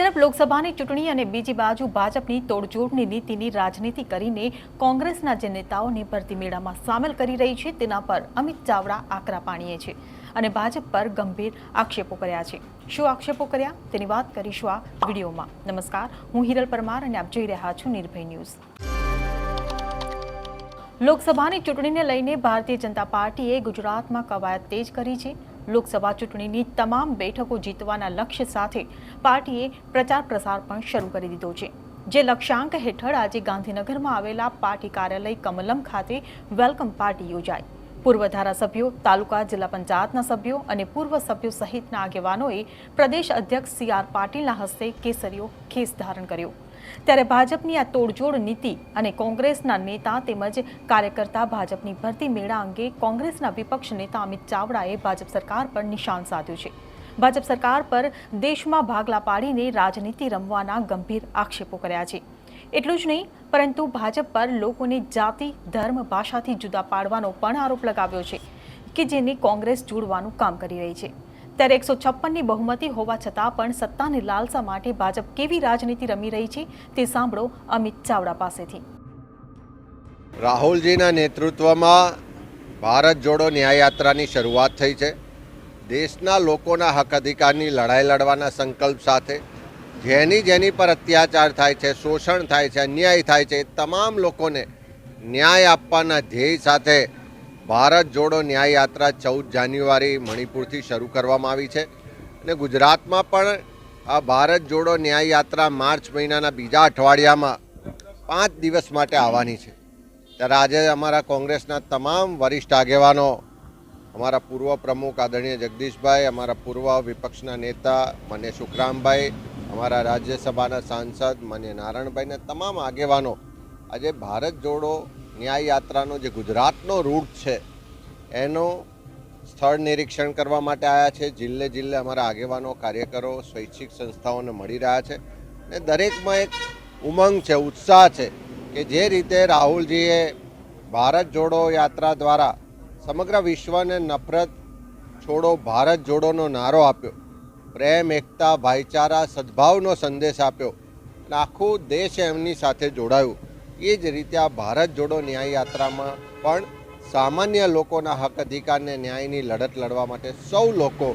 તરફ લોકસભાની ચૂંટણી અને બીજી બાજુ ભાજપની તોડજોડની નીતિની રાજનીતિ કરીને કોંગ્રેસના જે નેતાઓને ભરતી મેળામાં સામેલ કરી રહી છે, તેના પર અમિત ચાવડા આકરા પાણીએ છે અને ભાજપ પર ગંભીર આક્ષેપો કર્યા છે. શું આક્ષેપો કર્યા? તેની વાત કરીશું આ વિડીયોમાં. નમસ્કાર, હું હિરલ પરમાર અને આપ જોઈ રહ્યા છો નિર્ભય ન્યૂઝ. લોકસભાની ચૂંટણીને લઈને ભારતીય જનતા પાર્ટીએ ગુજરાતમાં કવાયત તેજ કરી છે. લોકસભા ચૂંટણીની તમામ બેઠકો જીતવાના લક્ષ્ય સાથે પાર્ટીએ પ્રચાર પ્રસાર પણ શરૂ કરી દીધો છે. જે લક્ષ્યાંક હેઠળ આજે ગાંધીનગરમાં આવેલા પાર્ટી કાર્યાલય કમલમ ખાતે વેલકમ પાર્ટી યોજાઈ. પૂર્વ ધારાસભ્યો, તાલુકા જિલ્લા પંચાયતના સભ્યો અને પૂર્વ સભ્યો સહિતના આગેવાનોએ પ્રદેશ અધ્યક્ષ સી આર પાટીલના હસ્તે કેસરીઓ ખેસ ધારણ કર્યો. ત્યારે ભાજપની આ તોડજોડ નીતિ અને કોંગ્રેસના નેતા તેમજ કાર્યકર્તા ભાજપની ભરતી મેળા અંગે કોંગ્રેસના વિપક્ષ નેતા અમિત ચાવડાએ ભાજપ સરકાર પર નિશાન સાધ્યું છે. ભાજપ સરકાર પર દેશમાં ભાગલા પાડીને રાજનીતિ રમવાના ગંભીર આક્ષેપો કર્યા છે. એટલું જ નહીં, પરંતુ ભાજપ પર લોકોને જાતિ, ધર્મ, ભાષાથી જુદા પાડવાનો પણ આરોપ લગાવ્યો છે કે જેને કોંગ્રેસ જોડવાનું કામ કરી રહી છે. ત્યારે એકસો છપ્પનની બહુમતી હોવા છતાં પણ સત્તાની લાલસા માટે ભાજપ કેવી રાજનીતિ રમી રહી છે તે સાંભળો અમિત ચાવડા પાસેથી. રાહુલજીના નેતૃત્વમાં ભારત જોડો ન્યાયયાત્રાની શરૂઆત થઈ છે. દેશના લોકોના હક અધિકારની લડાઈ લડવાના સંકલ્પ સાથે જેની જેની પર અત્યાચાર થાય છે, શોષણ થાય છે, અન્યાય થાય છે તમામ લોકોને ન્યાય આપવાના ધ્યેય સાથે ભારત જોડો ન્યાય યાત્રા ચૌદ જાન્યુઆરી મણિપુરથી શરૂ કરવામાં આવી છે અને ગુજરાતમાં પણ આ ભારત જોડો ન્યાય યાત્રા માર્ચ મહિનાના બીજા અઠવાડિયામાં પાંચ દિવસ માટે આવવાની છે. ત્યારે આજે અમારા કોંગ્રેસના તમામ વરિષ્ઠ આગેવાનો, અમારા પૂર્વ પ્રમુખ આદરણીય જગદીશભાઈ, અમારા પૂર્વ વિપક્ષના નેતા મને સુખરામભાઈ અમારા રાજ્યસભાના સાંસદ મને નારાયણભાઈને તમામ આગેવાનો આજે ભારત જોડો ન્યાય યાત્રાનો જે ગુજરાતનો રૂટ છે, એનો સ્થળ નિરીક્ષણ કરવા માટે આવ્યા છે. જિલ્લે જિલ્લે અમારા આગેવાનો, કાર્યકરો, સ્વૈચ્છિક સંસ્થાઓને મળી રહ્યા છે. અને દરેકમાં એક ઉમંગ છે, ઉત્સાહ છે કે જે રીતે રાહુલજીએ ભારત જોડો યાત્રા દ્વારા સમગ્ર વિશ્વને નફરત છોડો, ભારત જોડોનો નારો આપ્યો. પ્રેમ, એકતા, ભાઈચારા, સદભાવનો સંદેશ આપ્યો. અને આખું દેશ એમની સાથે જોડાયું. એ જ રીતે આ ભારત જોડો ન્યાય યાત્રામાં પણ સામાન્ય લોકોના હક અધિકારને ન્યાયની લડત લડવા માટે સૌ લોકો,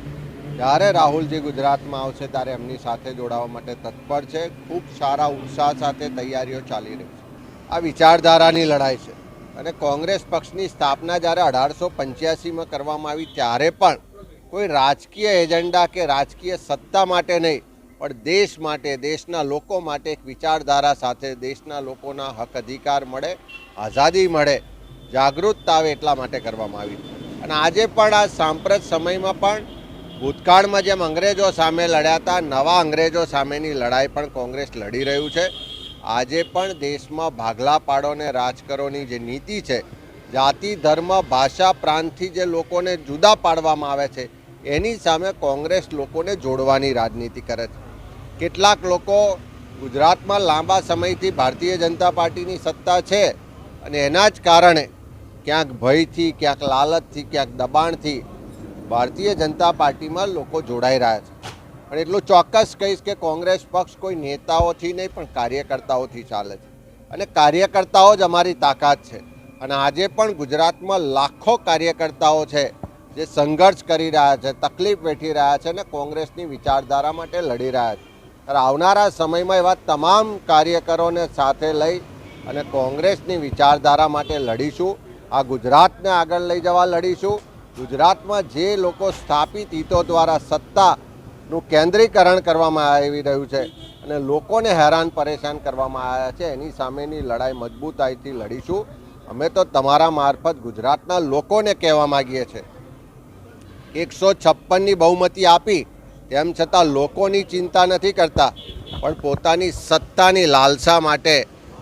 જ્યારે રાહુલજી ગુજરાતમાં આવશે ત્યારે એમની સાથે જોડાવા માટે તત્પર છે, ખૂબ સારા ઉત્સાહ સાથે તૈયારીઓ ચાલી રહી છે. આ વિચારધારાની લડાઈ છે અને કોંગ્રેસ પક્ષની સ્થાપના જ્યારે અઢારસો પંચ્યાસીમાં કરવામાં આવી, ત્યારે પણ કોઈ રાજકીય એજન્ડા કે રાજકીય સત્તા માટે નહીં પણ દેશ માટે, દેશના લોકો માટે એક વિચારધારા સાથે દેશના લોકોના હક અધિકાર મળે, આઝાદી મળે, જાગૃતતા આવે એટલા માટે કરવામાં આવી અને આજે પણ આ સાંપ્રત સમયમાં પણ ભૂતકાળમાં જેમ અંગ્રેજો સામે લડ્યા હતા, નવા અંગ્રેજો સામેની લડાઈ પણ કોંગ્રેસ લડી રહ્યું છે. આજે પણ દેશમાં ભાગલા પાડોને રાજકરોની જે નીતિ છે, જાતિ, ધર્મ, ભાષા, પ્રાંતથી જે લોકોને જુદા પાડવામાં આવે છે, એની સામે કોંગ્રેસ લોકોને જોડવાની રાજનીતિ કરે છે. કેટલાક લોકો ગુજરાતમાં લાંબા સમયથી ભારતીય જનતા પાર્ટીની સત્તા છે અને એના જ કારણે ક્યાંક ભયથી, ક્યાંક લાલચથી, ક્યાંક દબાણથી ભારતીય જનતા પાર્ટીમાં લોકો જોડાઈ રહ્યા છે. પણ એટલું ચોક્કસ કહીશ કે કોંગ્રેસ પક્ષ કોઈ નેતાઓથી નહીં, પણ કાર્યકર્તાઓથી ચાલે છે. અને કાર્યકર્તાઓ જ અમારી તાકાત છે. અને આજે પણ ગુજરાતમાં લાખો કાર્યકર્તાઓ છે જે સંઘર્ષ કરી રહ્યા છે, તકલીફ વેઠી રહ્યા છે અને કોંગ્રેસની વિચારધારા માટે લડી રહ્યા છે. આવનારા સમયમાં એવા તમામ કાર્યકરોને સાથે લઈ અને કોંગ્રેસની વિચારધારા માટે લડીશું. આ ગુજરાતને આગળ લઈ જવા લડીશું. ગુજરાતમાં જે લોકો સ્થાપિત હિતો દ્વારા સત્તાનું કેન્દ્રીકરણ કરવામાં આવી રહ્યું છે અને લોકોને હેરાન પરેશાન કરવામાં આવ્યા છે, એની સામેની લડાઈ મજબૂતાઈથી લડીશું. અમે તો તમારા મારફત ગુજરાતના લોકોને કહેવા માગીએ છીએ. એકસો છપ્પનની બહુમતી આપી તેમ છતાં લોકોની ચિંતા નથી કરતા, પણ પોતાની સત્તાની લાલસા માટે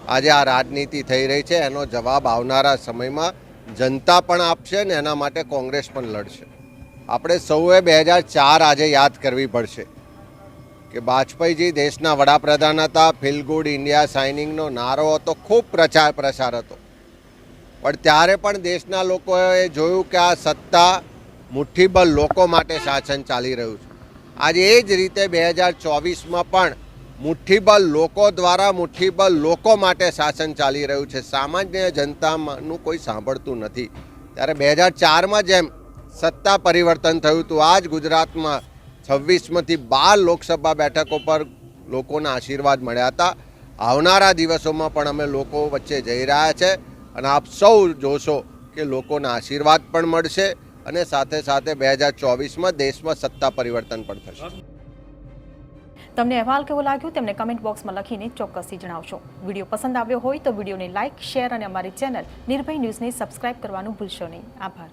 આજે આ રાજનીતિ થઈ રહી છે. એનો જવાબ આવનારા સમયમાં જનતા પણ આપશે ને એના માટે કોંગ્રેસ પણ લડશે. આપણે સૌએ બે હજાર ચાર આજે યાદ કરવી પડશે કે વાજપેયીજી દેશના વડાપ્રધાન હતા, ફીલ ગુડ ઇન્ડિયા સાઇનિંગનો નારો હતો, ખૂબ પ્રચાર પ્રસાર હતો. પણ ત્યારે પણ દેશના લોકોએ જોયું કે આ સત્તા મુઠ્ઠીબલ લોકો માટે શાસન ચાલી રહ્યું છે. આજે એ જ રીતે બે હજાર ચોવીસમાં પણ મુઠ્ઠીબલ લોકો દ્વારા મુઠ્ઠીબલ લોકો માટે શાસન ચાલી રહ્યું છે. સામાન્ય જનતાનું કોઈ સાંભળતું નથી. ત્યારે બે હજાર ચારમાં જેમ સત્તા પરિવર્તન થયું હતું આ જ ગુજરાતમાં છવ્વીસમાંથી બાર લોકસભા બેઠકો પર લોકોના આશીર્વાદ મળ્યા હતા. આવનારા દિવસોમાં પણ અમે લોકો વચ્ચે જઈ રહ્યા છે અને આપ સૌ જોશો કે લોકોના આશીર્વાદ પણ મળશે. અને સાથે સાથે બે હજાર ચોવીસમાં દેશમાં સત્તા પરિવર્તન પણ થશે. તમને અહેવાલ કેવો લાગ્યો તેમને કમેન્ટ બોક્સમાં લખીને ચોક્કસથી જણાવશો. વીડિયો પસંદ આવ્યો હોય તો વિડીયોને લાઇક શેર અને અમારી ચેનલ નિર્ભય ન્યૂઝને સબસ્ક્રાઇબ કરવાનું ભૂલશો નહીં. આભાર.